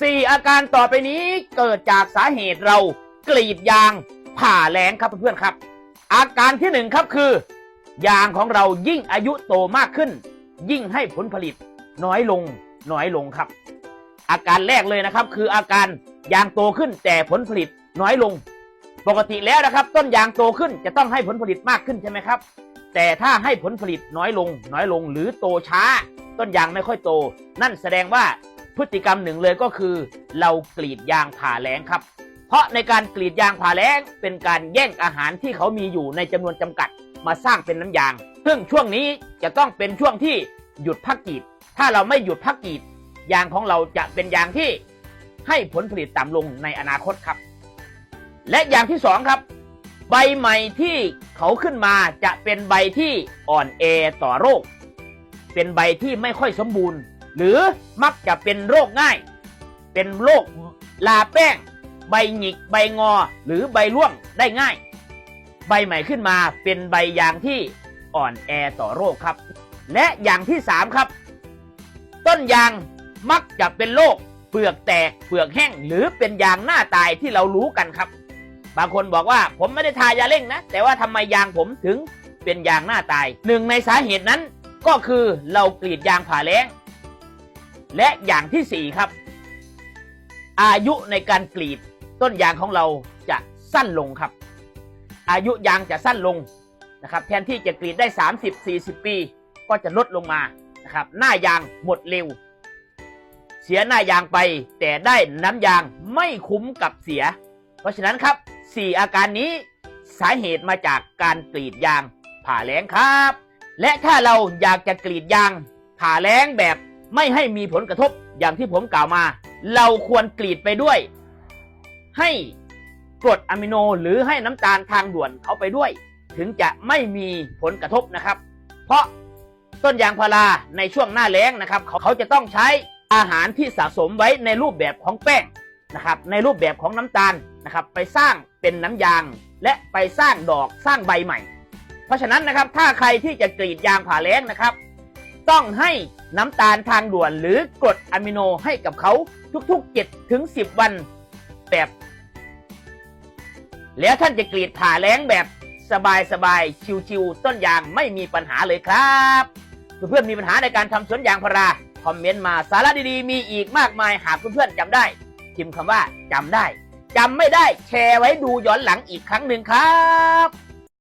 สี่อาการต่อไปนี้เกิดจากสาเหตุเรากรีดยางผ่าแรงครับเพื่อนๆครับ อาการที่หนึ่งครับคือ ยางของเรายิ่งอายุโตมากขึ้น ยิ่งให้ผลผลิตน้อยลงน้อยลงครับ อาการแรกเลยนะครับ คืออาการยางโตขึ้นแต่ผลผลิตน้อยลง ปกติแล้วนะครับ ต้นยางโตขึ้นจะต้องให้ผลผลิตมากขึ้นใช่ไหมครับ แต่ถ้าให้ผลผลิตน้อยลง น้อยลงหรือโตช้า ต้นยางไม่ค่อยโต นั่นแสดงว่า พฤติกรรมหนึ่งเลยก็คือ เรากรีดยางผ่าแรงครับ เพราะในการกรีดยางผ่าแรงเป็นการแย่งอาหารที่เขามีอยู่ในจำนวนจำกัด มาสร้างเป็นน้ำยาง ซึ่งช่วงนี้จะต้องเป็นช่วงที่หยุดพักกรีด ถ้าเราไม่หยุดพักกรีด ยางของเราจะเป็นยางที่ให้ผลผลิตต่ำลงในอนาคตครับ และอย่างที่สองครับ ใบใหม่ที่เขาขึ้นมาจะเป็นใบที่อ่อนแอต่อโรค เป็นใบที่ไม่ค่อยสมบูรณ์ หรือมักจะเป็นโรคง่าย เป็นโรคลาแป้ง ใบหงิก ใบงอ หรือใบร่วงได้ง่าย ใบใหม่ขึ้นมาเป็นใบยางที่อ่อนแอต่อโรคครับ และอย่างที่สามครับ ต้นยางมักจะเป็นโรคเปลือกแตกเปลือกแห้ง หรือเป็นยางหน้าตายที่เรารู้กันครับ บางคนบอกว่าผมไม่ได้ทายาเร่งนะ แต่ว่าทำไมยางผมถึงเป็นยางหน้าตายหนึ่งในสาเหตุนั้นก็คือเรากรีดยางผ่าแล้ง และอย่างที่สี่ครับ อายุในการกรีดต้นยางของเราจะสั้นลงครับ อายุยางจะสั้นลงนะครับ แทนที่จะกรีดได้ 30-40 ปี ก็จะลดลงมานะครับ หน้ายางหมดเร็ว เสียหน้ายางไปแต่ได้น้ำยางไม่คุ้มกับเสีย เพราะฉะนั้นครับ 4 อาการนี้สาเหตุมาจากการกรีดยางผ่าแล้งครับ และถ้าเราอยากจะกรีดยางผ่าแล้งแบบ ไม่ให้มีผลกระทบอย่างที่ผมกล่าวมา เราควรกรีดไปด้วย ให้กรดอะมิโนหรือให้น้ำตาลทางด่วนเขาไปด้วย ถึงจะไม่มีผลกระทบนะครับ เพราะต้นยางพาราในช่วงหน้าแล้งนะครับเขาเขาจะต้องใช้อาหารที่สะสมไว้ในรูปแบบของแป้งนะครับ ในรูปแบบของน้ำตาลนะครับ ไปสร้างเป็นน้ำยาง และไปสร้างดอกสร้างใบใหม่ เพราะฉะนั้นนะครับถ้าใครที่จะกรีดยางผ่าแล้งนะครับ ต้องให้น้ำตาลทางด่วนหรือกรดอะมิโนให้กับเขาทุกๆ7ถึง10 วันแบบ แล้วท่านจะกรีดผ่าแล้งแบบสบายๆชิวๆต้นยางไม่มีปัญหาเลยครับเพื่อนๆมีปัญหาในการทำสวนยางพาราคอมเมนต์มาสาระดีๆ มีอีกมากมายหากเพื่อนๆจำได้พิมพ์คำว่าจำได้จำไม่ได้แชร์ไว้ดูย้อนหลังอีกครั้งหนึ่งครับ